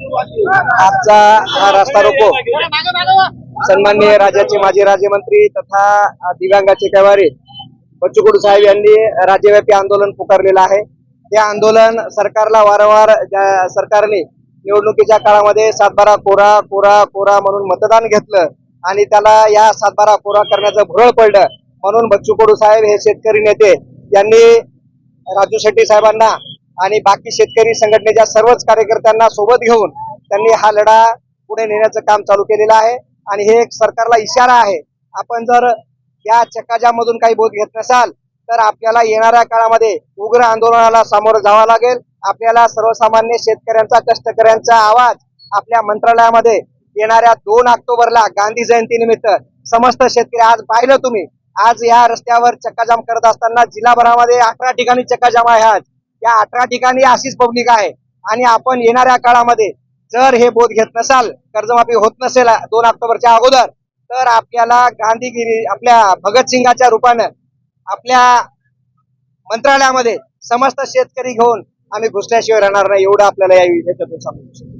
आजचा हा रस्ता रोको. सन्माननीय राज्याचे माजी राज्यमंत्री तथा दिव्यांगाचे कैवारी बच्चू साहेब यांनी राज्यव्यापी आंदोलन पुकारलेलं आहे. ते आंदोलन सरकारला वारंवार सरकारने निवडणुकीच्या काळामध्ये सातबारा कोरा कोरा कोरा म्हणून मतदान घेतलं आणि त्याला या सातबारा कोरा करण्याचं भुरळ पडलं. म्हणून बच्चू कडू साहेब हे शेतकरी नेते यांनी राजू शेट्टी साहेबांना आणि बाकी शेतकरी संघटनेच्या सर्वच कार्यकर्त्यांना सोबत घेऊन त्यांनी हा लढा पुढे नेण्याचं काम चालू केलेलं आहे. आणि हे एक सरकारला इशारा आहे. आपण जर या चक्काजाम मधून काही बोध घेत नसाल तर आपल्याला येणाऱ्या काळामध्ये उग्र आंदोलनाला सामोरं जावं लागेल. आपल्याला सर्वसामान्य शेतकऱ्यांचा कष्टकऱ्यांचा आवाज आपल्या मंत्रालयामध्ये येणाऱ्या दोन ऑक्टोबरला गांधी जयंतीनिमित्त समस्त शेतकरी आज पाहिलं तुम्ही. आज या रस्त्यावर चक्काजाम करत असताना जिल्हाभरामध्ये अकरा ठिकाणी चक्काजाम आहे आज. या अठरा ठिकाणी अशीच पब्लिक आहे. आणि आपण येणाऱ्या काळामध्ये जर हे बोध घेत नसाल कर्जमाफी होत नसेल दोन ऑक्टोबरच्या अगोदर तर आपल्याला गांधीगिरी आपल्या भगतसिंगाच्या रूपानं आपल्या मंत्रालयामध्ये समस्त शेतकरी घेऊन आम्ही घुसल्याशिवाय राहणार नाही एवढं आपल्याला या याच्यातून सांगू